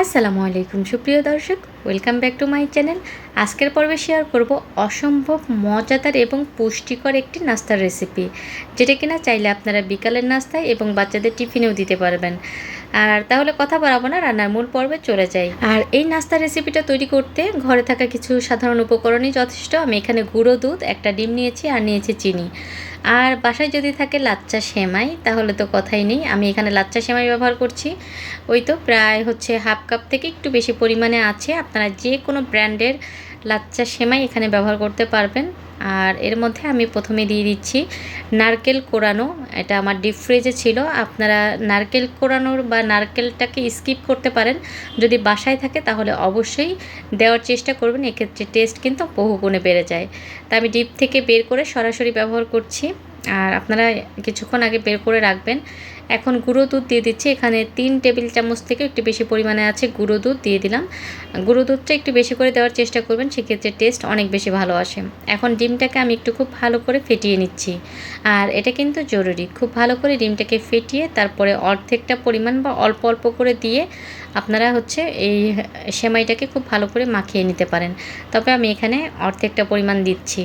আসসালামু আলাইকুম, সুপ্রিয় দর্শক। Welcome back to my channel আজকের পর্বে শেয়ার করব অসম্ভব মজাদার এবং পুষ্টিকর একটি নাস্তার রেসিপি যেটা কিনা চাইলে আপনারা বিকালের নাস্তায় এবং বাচ্চাদের টিফিনেও দিতে পারবেন। আর তাহলে কথা বাড়াবো না, রান্নার মূল পর্বে চলে যাই। আর এই নাস্তার রেসিপিটা তৈরি করতে ঘরে থাকা কিছু সাধারণ উপকরণই যথেষ্ট। আমি এখানে গুঁড়ো দুধ, একটা ডিম নিয়েছি আর নিয়েছি চিনি। আর বাসায় যদি থাকে লাচ্চা সেমাই, তাহলে তো কথাই নেই। আমি এখানে লাচ্চা সেমাই ব্যবহার করছি। ওই তো প্রায় হচ্ছে হাফ কাপ থেকে একটু বেশি পরিমাণে আছে। আপনারা যে কোনো ব্র্যান্ডের লাচ্চা সেমাই এখানে ব্যবহার করতে পারবেন। আর এর মধ্যে আমি প্রথমে দিয়ে দিচ্ছি নারকেল কোরানো। এটা আমার ডিপ ফ্রিজে ছিল। আপনারা নারকেল কোরানোর বা নারকেলটাকে স্কিপ করতে পারেন। যদি বাসায় থাকে তাহলে অবশ্যই দেওয়ার চেষ্টা করবেন। এক্ষেত্রে টেস্ট কিন্তু বহুগুণে বেড়ে যায়। তা আমি ডিপ থেকে বের করে সরাসরি ব্যবহার করছি। আর আপনারা কিছুক্ষণ আগে বের করে রাখবেন। এখন গুঁড়ো দুধ দিয়ে দিচ্ছি। এখানে তিন টেবিল চামচ থেকে একটু বেশি পরিমাণে আছে গুঁড়ো দুধ দিয়ে দিলাম। গুঁড়ো দুধটা একটু বেশি করে দেওয়ার চেষ্টা করবেন, সেক্ষেত্রে টেস্ট অনেক বেশি ভালো আসে। এখন ডিমটাকে আমি একটু খুব ভালো করে ফেটিয়ে নিচ্ছি। আর এটা কিন্তু জরুরি। খুব ভালো করে ডিমটাকে ফেটিয়ে তারপরে অর্ধেকটা পরিমাণ বা অল্প অল্প করে দিয়ে আপনারা হচ্ছে এই সেমাইটাকে খুব ভালো করে মাখিয়ে নিতে পারেন। তবে আমি এখানে অর্ধেকটা পরিমাণ দিচ্ছি।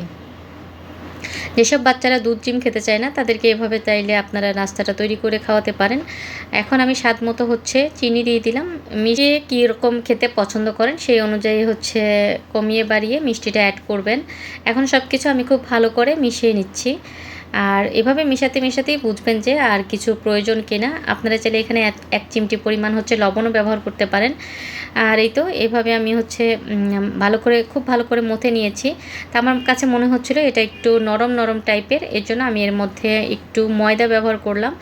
যেসব বাচ্চারা দুধ ডিম খেতে চায় না, তাদেরকে এভাবে চাইলে আপনারা নাস্তাটা তৈরি করে খাওয়াতে পারেন। এখন আমি স্বাদ মতো হচ্ছে চিনি দিয়ে দিলাম। মিশিয়ে কীরকম খেতে পছন্দ করেন সেই অনুযায়ী হচ্ছে কমিয়ে বাড়িয়ে মিষ্টিটা অ্যাড করবেন। এখন সব কিছু আমি খুব ভালো করে মিশিয়ে নিচ্ছি। আর এভাবে মেশাতে মেশাতেই বুঝবেন যে আর কিছু প্রয়োজন কিনা। আপনারা চাইলে এখানে এক চিমটি পরিমাণ হচ্ছে লবণও ব্যবহার করতে পারেন। আর এই তো এভাবে আমি হচ্ছে ভালো করে, খুব ভালো করে মথে নিয়েছি। তা আমার কাছে মনে হচ্ছিল এটা একটু নরম নরম টাইপের, এর জন্য আমি এর মধ্যে একটু ময়দা ব্যবহার করলাম।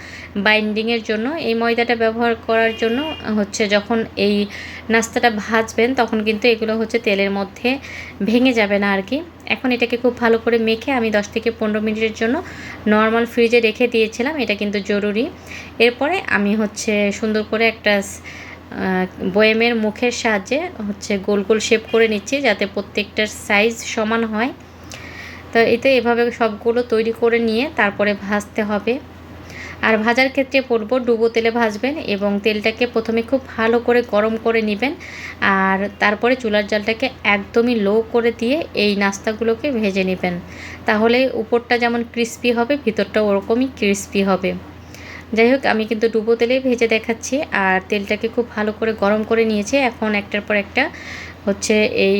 বাইন্ডিংয়ের জন্য, এই ময়দাটা ব্যবহার করার জন্য হচ্ছে যখন এই নাস্তাটা ভাজবেন তখন কিন্তু এগুলো হচ্ছে তেলের মধ্যে ভেঙে যাবে না আর কি। এখন এটাকে খুব ভালো করে মেখে আমি 10 থেকে পনেরো মিনিটের জন্য নর্মাল ফ্রিজে রেখে দিয়েছিলাম। এটা কিন্তু জরুরি। এরপরে আমি হচ্ছে সুন্দর করে একটা বয়েমের মুখের সাহায্যে হচ্ছে গোল গোল শেপ করে নিচ্ছি যাতে প্রত্যেকটার সাইজ সমান হয়। তো এতে এভাবে সবগুলো তৈরি করে নিয়ে তারপরে ভাজতে হবে। আর ভাজার ক্ষেত্রে পড়ব ডুবো তেলে ভাজবেন এবং তেলটাকে প্রথমে খুব ভালো করে গরম করে নেবেন আর তারপরে চুলার জালটাকে একদমই লো করে দিয়ে এই নাস্তাগুলোকে ভেজে নেবেন। তাহলে উপরটা যেমন ক্রিস্পি হবে ভিতরটা ওরকমই ক্রিস্পি হবে। যাই হোক আমি কিন্তু ডুবো তেলে ভেজে দেখাচ্ছি আর তেলটাকে খুব ভালো করে গরম করে নিয়েছি। এখন একটার পর একটা হচ্ছে এই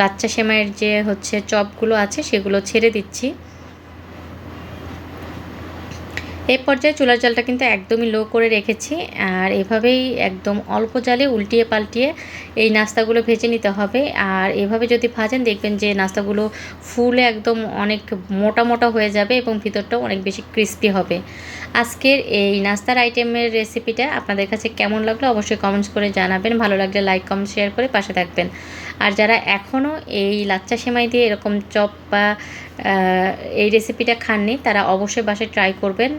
লাচ্চা সেমাইয়ের যে হচ্ছে চপগুলো আছে সেগুলো ছেড়ে দিচ্ছি। এই পর্যায়ে চুলার জালটা কিন্তু একদমই লো করে রেখেছি আর এভাবেই একদম অল্প জালে উল্টিয়ে পাল্টিয়ে এই নাস্তাগুলো ভেজে নিতে হবে। আর এভাবে যদি ভাজেন দেখবেন যে নাস্তাগুলো ফুলে একদম অনেক মোটা মোটা হয়ে যাবে এবং ভিতরটাও অনেক বেশি ক্রিস্পি হবে। আজকের এই নাস্তার আইটেমের রেসিপিটা আপনাদের কাছে কেমন লাগল অবশ্যই কমেন্টস করে জানাবেন। ভালো লাগলে লাইক কমেন্ট শেয়ার করে পাশে থাকবেন। আর যারা এখনও এই লাচ্চা সেমাই দিয়ে এরকম চপ বা এই রেসিপিটা খাননি, তারা অবশ্যই বাসায় ট্রাই করবেন।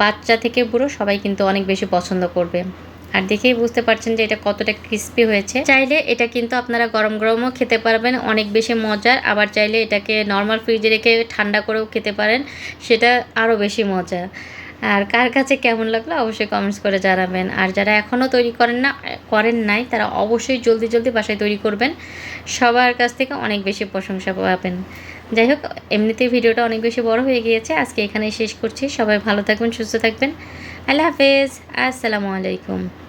বাচ্চা থেকে বুড়ো সবাই কিন্তু অনেক বেশি পছন্দ করবে। আর দেখেই বুঝতে পারছেন যে এটা কতটা ক্রিস্পি হয়েছে। চাইলে এটা কিন্তু আপনারা গরম গরমও খেতে পারবেন, অনেক বেশি মজার। আবার চাইলে এটাকে নর্মাল ফ্রিজে রেখে ঠান্ডা করেও খেতে পারেন, সেটা আরও বেশি মজা আর কার কাছে কেমন লাগল অবশ্যই কমেন্টস করে জানাবেন। আর যারা এখনও তৈরি করেন না, করেন নাই, তারা অবশ্যই জলদি জলদি বাসায় তৈরি করবেন। সবার কাছ থেকে অনেক বেশি প্রশংসা পাবেন। যাই হোক এমনিতেই ভিডিওটা অনেক বেশি বড় হয়ে গিয়েছে। আজকে এখানেই শেষ করছি। সবাই ভালো থাকবেন, সুস্থ থাকবেন। আল্লাহ হাফেজ। আসসালামু আলাইকুম।